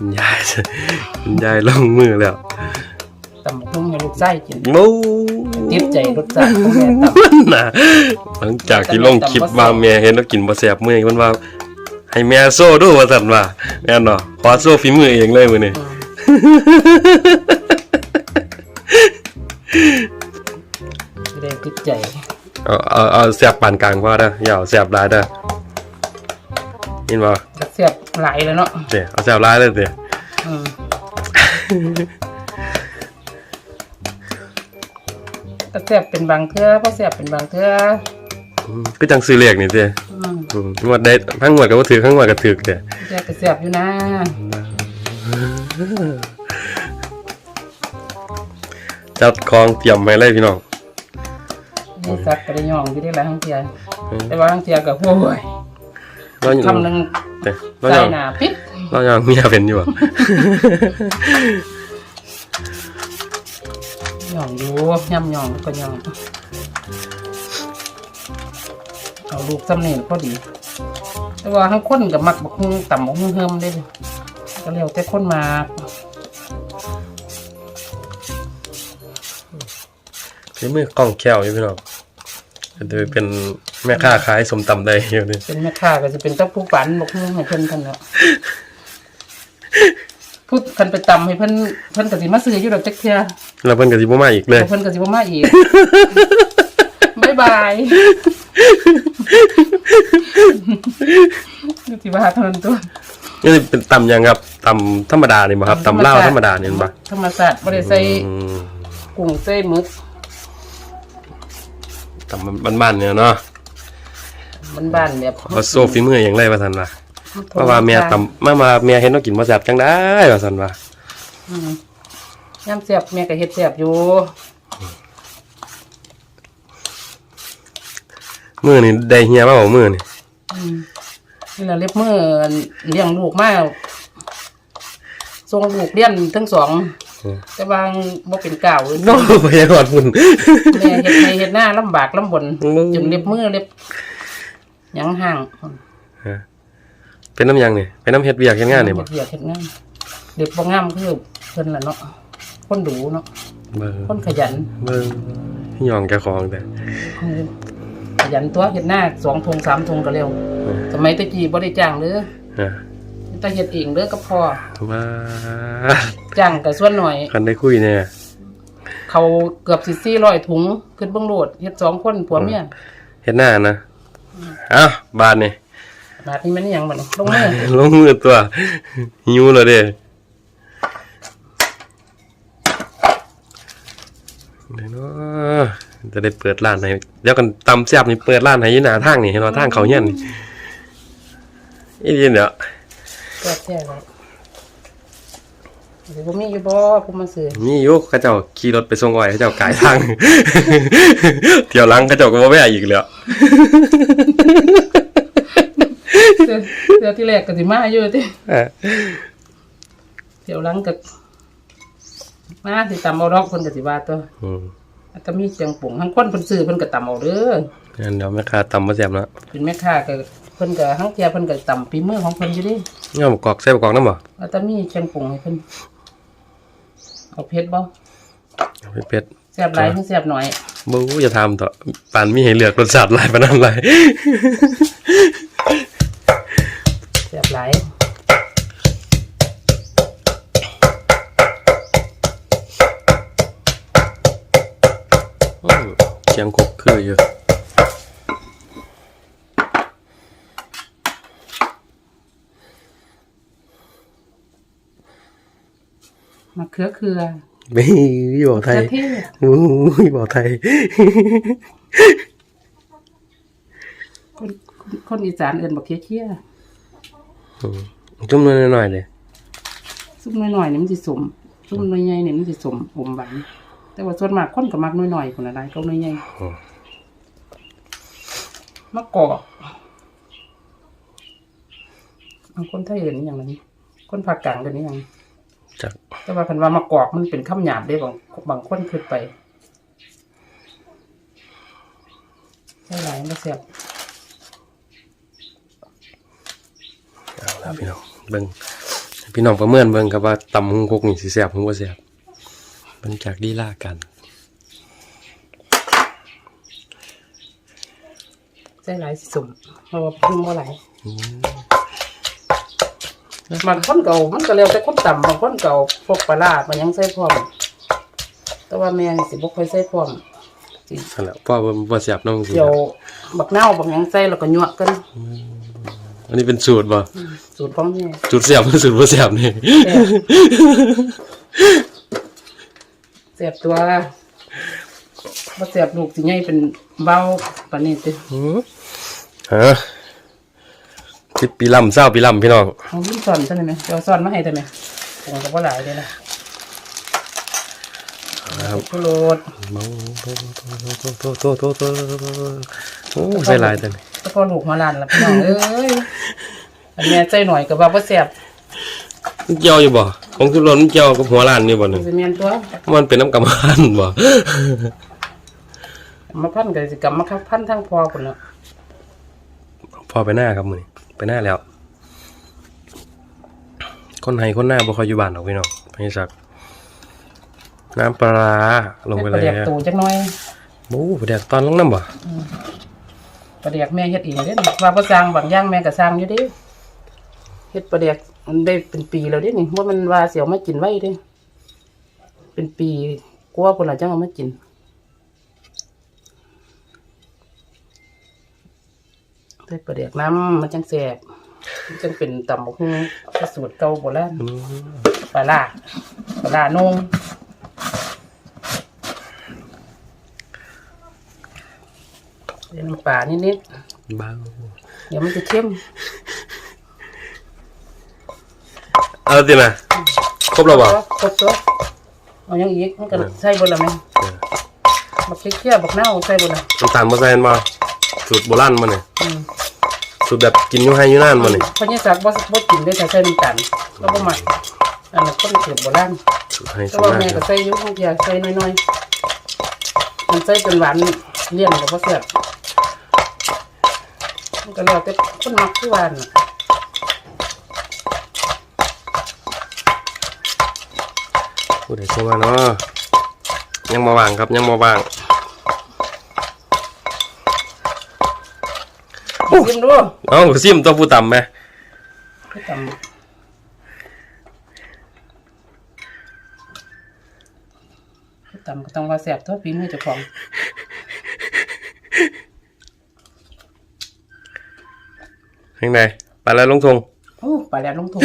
คุณยายคุณยายลงมือแล้วตำบักหุ่งให้ลูกไส้กินโอ้ติดใจรสชาติของแม่ตำน่ะหลังจากที่ลงคลิปมาแม่เห็นแล้วกินบ่แซ่บมื้อนี้เพิ่นว่า ให้แม่โซ่ดูว่าซั่นว่าแม่นเนาะขอโซ่ฝีมือเองเลยมื้อนี้จะได้ติดใจ เอาเอาเอาแซ่บปานกลางพอเด้ออย่าเอาแซ่บหลายเด้อ ยินบ่กระเสียบหลายแล้วเนาะเด้เอาแซ่บหลายเลยเด้อืมกระเสียบเป็นบางเทื่อเพราะเสียบเป็นบางเทื่ออืมคือจังซื้อเลขนี่เด้อืมอืมงวดได้ทั้งงวดก็บ่ถือทั้งงวดก็ถือเด้แยกกระเสียบอยู่นะจัดของเตรียมไว้เลยพี่น้องนี่สักกระได้ย่องอยู่ได้หลายทั้งเทียแต่ว่าทั้งเทียกับโว้ย เราคำหนึ่งเด้เราใส่ยังหนาปิดเรายังเมียเป็นอยู่บ่ย่องอยู่ย่ำย่องก็ย่องเอาลูกซ้ำนี่พอดี แต่ว่าทั้งคนกับมักบักฮุ่งต่ำบักฮุ่งเฮิมได้เลยก็เรียกแต่คนมาฝีมือกล้องแก้วอยู่พี่น้องจะเป็น แม่ค้าขายสมตำได้อยู่นี่เป็นแม่ค้าก็จะเป็นเจ้าผู้ปันบักฮุ่งให้เพิ่นกันแล้วพูดคันไปตำให้เพิ่นเพิ่นก็สิมาซื้ออยู่ดอกจักเทียแล้วเพิ่นก็สิบ่มาอีกเลยเพิ่นก็สิบ่มาอีกบ๊ายบายสิว่าเท่านั้นตัวนี่เป็นตำยังครับตำธรรมดานี่บ่ครับตำลาวธรรมดานี่บ่ธรรมศาสตร์บ่ได้ใส่อืมกุ้งใส่หมึกตำบ้านๆเนี่ยเนาะ มันบ้านแบบว่าโซฝีมืออย่างไรว่าซั่นว่าว่าว่าแม่ตำมามาแม่เห็นเรากินบ่แซ่บจังได้ว่าซั่นว่าอืมย่ำเสียบแม่ก็เฮ็ดเสียบอยู่มื้อนี่ได้เฮียมาบ่มื้อนี่อืมนี่ล่ะเล็บมือเลี้ยงลูกมาส่งลูกเรียนทั้งสองแต่บางบ่เป็นก่าวเลยโน้บ่อยากอดพุ่นแม่เฮ็ดให้เฮ็ดหน้าลำบากลำบนอืมจนเล็บมือเล็บห ยังห่างเป็นน้ำยังนี่เป็นน้ำเฮ็ดเวียกเฮ็ดงานนี่บ่เฮ็ดเวียกเฮ็ดงานเล็บบ่งามคือเพิ่นล่ะเนาะคนดูเนาะเบิ่งคนขยันเบิ่งย่องแกของแต่ขยันตัวเฮ็ดหน้าสองทงสามทงก็เร็วสมัยตะกี้บ่ได้จ้างเด้ออ่าแต่เฮ็ดเองเด้อก็พอว่าจ้างก็ส่วนหน่อยคันได้คุยเนี่ยเขาเกือบสิ400ถุงขึ้นเบิ่งโลดเฮ็ดสองคนผัวเมียเฮ็ดหน้านะ เอ้าบาดนี่บาดนี้มันอิหยังบัดนี้ลงมือลงมือตัวหิวแล้วเด้เดี๋ยวเนาะจะได้เปิดร้านให้เดี๋ยวกันตำแซ่บนี่เปิดร้านให้อยู่หน้าทางนี่เห็นว่าทางเขาเฮียนนี่อีนี่เดี๋ยวก็แท้แล้วสิบ่มีอยู่บ่ผู้มาซื้อมีอยู่เขาเจ้าขี่รถไปส่งอ้อยเขาเจ้ากายทาง เที่ยวหลังเขาเจ้าก็บ่แวะอีกแล้วเดี๋ยวเดี๋ยว ที่แรกก็สิมาอยู่ติเออเดี๋ยวหลังก็มาสิตำเอาดอกเพิ่นก็สิว่าตัวอืมอาจจะมีเชียงปุ๋งทั้งคนเพิ่นซื้อเพิ่นก็ตำเอาเด้องั้นเดี๋ยวแม่ค้าตำมาแซ่บเนาะเป็นแม่ค้าก็เพิ่นก็ทั้งเทียเพิ่นก็ตำฝีมือของเพิ่นอยู่เดิเงาหมูกรอกใส่หมูกรอกน้ำบ่อาจจะมีเชียงปุ๋งให้เพิ่นเอาเผ็ดบ่เผ็ดแซ่บหลายถึงแซ่บน้อยๆบูอย่าทำต่อปานมีให้เลือกรสชาติหลายปานนั้นหลาย แซ่บหลายอืมเสียงกบคืออยู่มะเขือเคือไม่บอกไทกยระเทียมอู้ยบอกไทยคนคนคนอีสานเอิ้นบักเคี้ยเคี้ย จุ่มน้อยหน่อยๆเลยซุปน้อยๆนี่มันสิสมซุปน้อยใหญ่นี่มันสิสมอมหวานแต่ว่าส่วนมากคนก็มักน้อยๆคนละหลายก็น้อยใหญ่มะกอกเอาคนไทยเอิ้นอหย่างนั้นคนภาคกลางเอิ้นอหย่างจากแต่ว่าคันว่ามะกอกมันเป็นคำหยาบเด้บางบางคนคิดไปใช่หลายไม่เสียบ เอาแล้วพี่น้องเบิ่งพี่น้องประเมินเบิ่งครับว่าตำหุงคกนี่สิแซ่บหรือบ่แซ่บเบิ่งจากลีลากันใส่หลายสิสุ่มเพราะว่าเพิ่งบ่หลายบางคนเก่ามันก็แล้วแต่คนต่ำบางคนเก่าพวกปลาร้ามันยังใส่พร้อม แต่ว่าแม่นี่สิบ่ค่อยใส่พร้อมสินั่นแหละเพราะว่าบ่แซ่บน้องสิเดี๋ยวบักนาวบักหยังใส่แล้วก็ยั่วกัน อันนี้เป็นสูตรบ่ สูตรของแม่สูตรแซ่บหรือสูตรบ่แซ่บนี่แซ่บตัวบ่แซ่บลูกสิใหญ่เป็นเบาปานนี้ติหือฮะสิบปีลำเศร้าปีลำพี่น้องเอาลิ้นซ่อนซะได้ไหมเดี๋ยวซ่อนมาให้ได้ไหมคงก็บ่หลายเด้ล่ะครับกุโรดโอ้โตโตโตโตโตโอ้ใส่หลายแต่นี่แล้วก็ลูกมาลานล่ะพี่น้องเอ้ย อันแม่ใส่หน่อยก็ว่าบ่แซ่บมันเกี่ยวอยู่บ่ของสุรนมันเกี่ยวกับหัวล้านนี่บ่มันึนงสิแม่นตัวมันเป็นน้ำกรรมพันธุ์บ่มาพันก็สิกลับมาคับพันทั้งพอพุ่นน่ะพอไปหน้าครับมื้อนี้ไปหน้าแล้ว คนไห้คนหน้าบ่ค่อยอยู่บ้านหรอกพี่น้องพี่ศักดิ์น้ำปลาร้าลงไปปเลลายแดกตูจักหน่อยโอ้ปลาแดกตอนลงน้ำบ่ ปลาแดกแม่เฮ็ดเองเด้ว่าบ่สร้างบางอย่างแม่ก็สร้างอยู่เด้ เฮ็ดปลาแดกมันได้เป็นปีแล้วเด้นี่ว่ามันว่าสิเอามากินไว้เด้เป็นปีกว่าพุ่นล่ะจังเอามากินใส่ปลาแดกน้ำมันจังแสบมันจังเป็นตำบักหุ่งสูตรเก่าโบราณอืมปลาล่าปลาล่านุ่งเดี๋ยวน้ำปลานิดบ้าๆเดี๋ยวมันจะเข้ม เอาตินะครบแล้วบ่ ครบตัวเอาอย่างอีกมันก็ใส่บนละไหมบักเคี้ยวบักเน่าใส่บนละน้ำตาลบ่ใส่บ่สูตรโบราณมาเนี่ยอืมสูตรแบบกินอยู่ให้อยู่นานมาเนี่ยเพราะนี่สักบ่บ่กินได้แต่ใส่น้ำตาลก็บ่มักอันนั้นต้นเกิดโบราณสูตรให้แต่สูตว่ารนานแม่ก็ใส่อยู่บางทีใส่น้อยๆมันใส่จนหวานเลี่ยนกับว่าแซ่บมันก็แล้วแต่คนมักที่หวานน่ะ ผู้ใดเข้ามาเนาะยังบ่ว่างครับยังบ่ว่างชิมดูเอ้าซิมตัวผู้ต่ำไหมให้ตำให้ตำก็ต้องว่าแซ่บตัวปีมือเจ้าของข้างในไปแล้วลงทงโอ้ปลาแดดลงทุน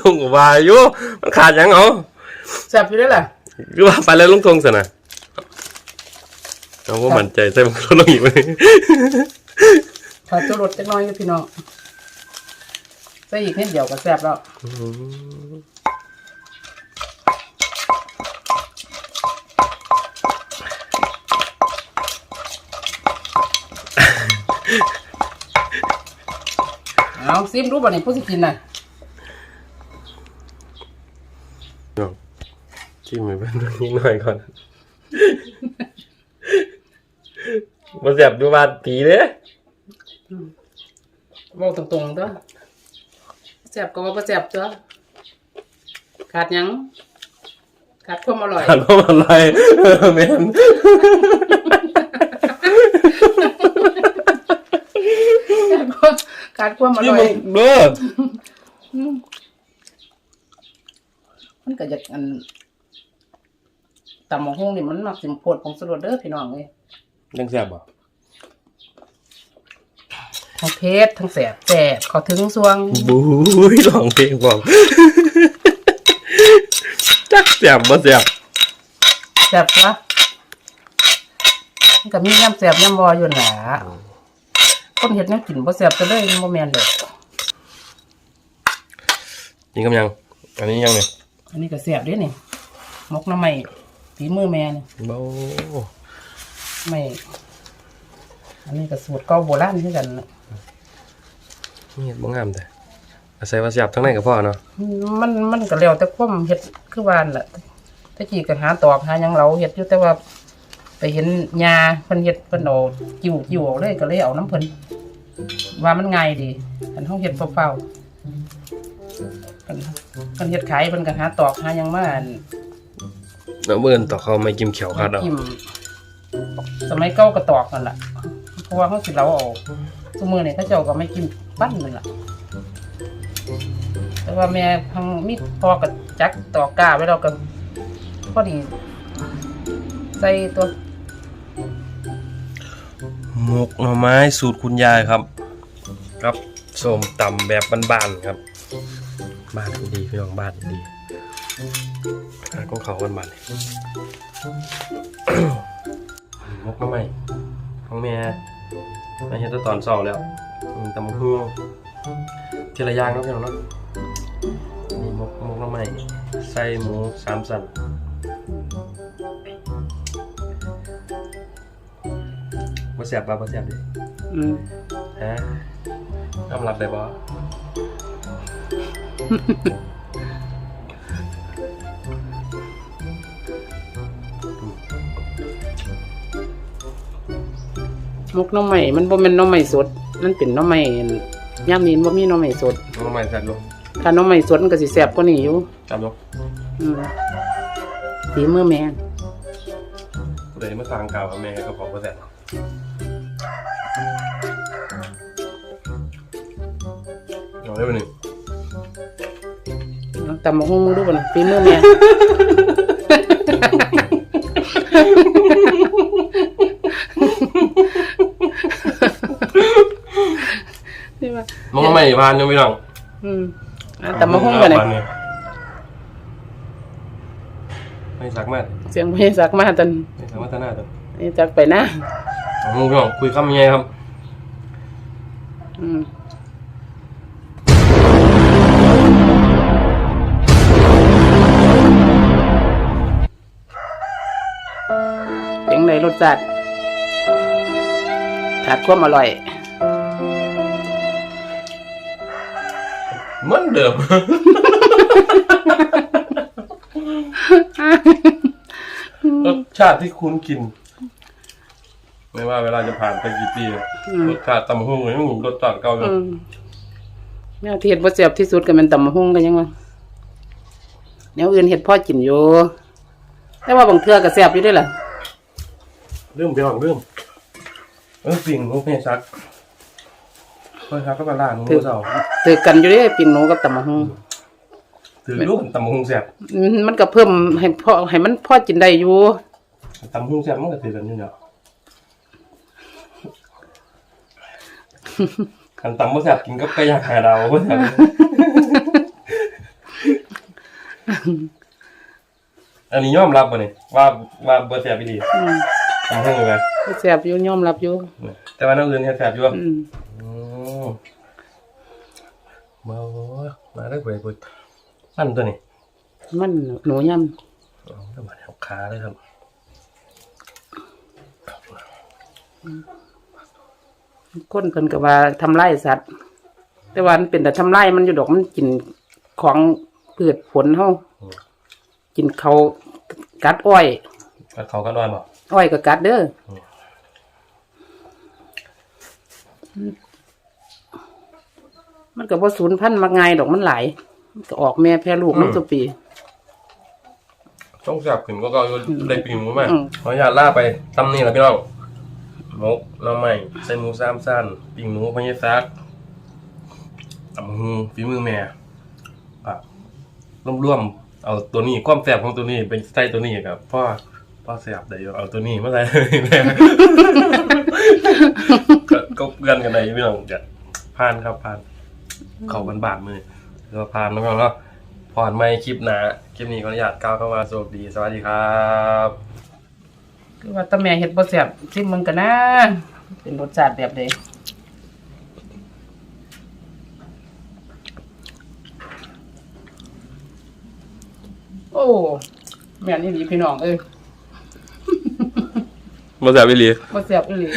ทงก็ ว่าอยู่มันขาดหยังเอาแซ่บอยู่ได้อล่ะคือว่าไปแล้วลงทงซะนะเอาว่ามั่นใจใส่มันลดลงอีกไหมถ้าจะรสจักหน้อยอยู่พี่น้องใส่อีกนิดเดียวก็แซ่บแล้วเอาซิมดูบ่นี่ผู้สิกินน่ะ เอา จิ้มไปเพิ่นนิดหน่อยก่อนมาแสบดูบาดตีเด้เว้าตรงๆตัวแซ่บก็ว่าบ่แซ่บตัวขาดหยังขาดความอร่อยหันมาอะไรเออแม่นขาดความขาดความอนี่ร่อมึยงเด้อ มันก็อยากอัน ตำหมกฮุ่งนี่มันมักสิมโพดของสลดเด้อพี่น้องเอ้ยยังแสบบ่ทั้งเพชรทั้งแสบแสบเขาถึงสวงบู๊ยร้องเพลงบอกจักแสบบ่แสบแสบวะมันก็มีย่ำแสบย่ำวออยู่หนาคนเห็ดแนวกินบ่แสบจะเลยบ่แม่นเลยนี่กำยัง อันนี้ยังเนี่ยอันนี้ก็แสบเด้นี่มกหน้ำใหม่ ฝีมือแม่นี่เบาไม่ อันนี้ก็สูตรเก่าโบราณคือกันน่ะนี่บ่งามแต่อาศัยว่าแสบทั้งในกับพ่อเนาะมันมันก็แล้วแต่ความเฮ็ดคือวานั่นล่ะแตะกี้ก็หาตอกหาหยังเราเฮ็ดอยู่แต่ว่าไปเห็นยาเพิ่นเฮ็ดเพิ่นเอาจิ้วจิ้วเอาเลยก็เลยเอาน้ำเพิ่นว่ามันง่ายดีอันห้องเห็ดเฝ้าๆกันกันเห็ดขายเพิ่นก็หาตอกหาหยังมาอัน น้ำเบิ่นต่อเขาไม่กิมเขียวคัดเอากิมสมัยเก่าก็ตอกนั่นล่ะ เพราะว่าเขาสิเราเอาสมือนี่เขาเจ้าก็ไม่กินปั้นนั่นล่ะ แต่ว่าแม่ทางมีพอกับจักตอกกล้าไว้เราก็พอดีใส่ตัวหมกหน่อไม้สูตรคุณยายครับ ครับส้มตำแบบบ้านๆครับ บ้านดีพี่น้องบ้านดี หาของเขาบ้านบ้านๆมกมาใหม่ของแม่แม่เฮ็ดตั้งตอนเช้าแล้วอืมตำบักหุ่งทีละอย่างเนาะพี่น้องเนาะนี่มกมกมาใหม่ใส่หมูสามสันบ่แซ่บบ่บ่แซ่บดิอืมฮะยอมรับได้บ่ มกหน้องใหม่มันบ่แม่นหน้องใหม่สด มันเป็นหน้องใหม่ย่ามนี้บ่มีหน้องใหม่สดมกมาใหม่แซ่บอยู่ถ้าหน้องใหม่สดมันก็สิแซ่บกว่านี้อยู่จับอยู่อืมฝีมือแม่ผู้ใดมาทางกล่าวกับแม่ก็บอกบ่แซ่บเอาได้บ่นี่ตำบักหุ่งมึงดูบ่น่ะฝีมือแม่ นี่ว่า มกมาใหม่ผ่านอยู่พี่น้องอืมอะตำบักหุ่งบ่น่ะไม่สักมากเสียงเพลงสักมาตันไม่สักมาตาหน้าตัวนี่จักไปนะมึงพี่น้องคุยคำยังไงครับอืมเป็นไงรสชาติขาดความอร่อย เหมือนเดิม รสชาติที่คุ้นกิน ไม่ว่าเวลาจะผ่านไปกี่ปีอืม รสชาติตำหุ่งยังหมูรสชาติเก่าอยู่อืมแนวที่เห็ดบ่เสียบที่สุดก็เป็นตำมะฮุ่งกันยังวะแนวอื่นเห็ดพ่อกินอยู่แต่ว่าบางเทื่อก็แซ่บอยู่เด้วยล่ะเริ่มพี่น้องเริ่มเออปิ่งลูกเนี่ยชัก เพื่อนชักก็มาล่าหนูถือเสาถือกันอยู่เด้ปิ่งหนูกับตำมะฮุ่งถือลูกตำหุ่งแซ่บอืมมันก็เพิ่มให้พ่อให้มันพ่อกินได้อยู่ตำหุ่งแซ่บมันก็ถือกันอยู่เนาะคันตำบ่แซ่บกินก็ไก่ย่างหาดาวบ่แซ่บอันนี้ยอมรับบ่นี่ว่าว่าบ่แซ่บอีหลีอืมตำหุ่งเลยก็แซ่บอยู่ยอมรับอยู่แต่ว่าน้ำอื่นเฮ็ดแซ่บอยู่อืมอื มมาโว้ยมาได้เว้ยเว้ยอันตัวนี้มันหนูยเอาแต่มาเอาขาเลยครับำคนเพิ่นก็ว่าทำลายสัตว์ แต่ว่ามันเป็นแต่ทำลายมันอยู่ดอกมันกินของพืชผลเฮากินเขากัดอ้อยกัดเขากันร้อนบ่อ้อยก็กัดเด้ออ มมันก็บ่สูญพันธุ์มาง่ายดอกมันหลายมันก็ออกแม่แพร่ลูกอืม น้ำตัวปีต้องแซ่บขึ้นก็ก็อยู่ได้ปีหมูมาอืม ขออนุญาตล่าไปทำนี่แหละพี่น้องหมกหน้ำใหม่ใส่หมูสามสั้นปิ้งหมูพะเยซักตำหูฝีมือแม่อะรวมๆเอาตัวนี้ความแซ่บของตัวนี้เป็นใส่ตัวนี้ครับพ่อพ่อแซ่บได้อยู่เอาตัวนี้มาใส่ก็ก็เพื่อนกันได้พี่น้องจะผ่านครับผ่าน เขาบานบานๆมือแล้วผ่านน้องๆเนาะผ่อนไม่คลิปหนาคลิปนี้ขออนุญาตก้าวเข้ามาสวัสดีสวัสดีครับคือว่าแตาแม่เฮ็ดบ่แซ่บซิมึงกันนะเป็นรสชาติแบบใดโอ้แม่นอี่ดีพี่น้องเอ้ย มาแซ่บไปเลยบ่แซ่บอีหลี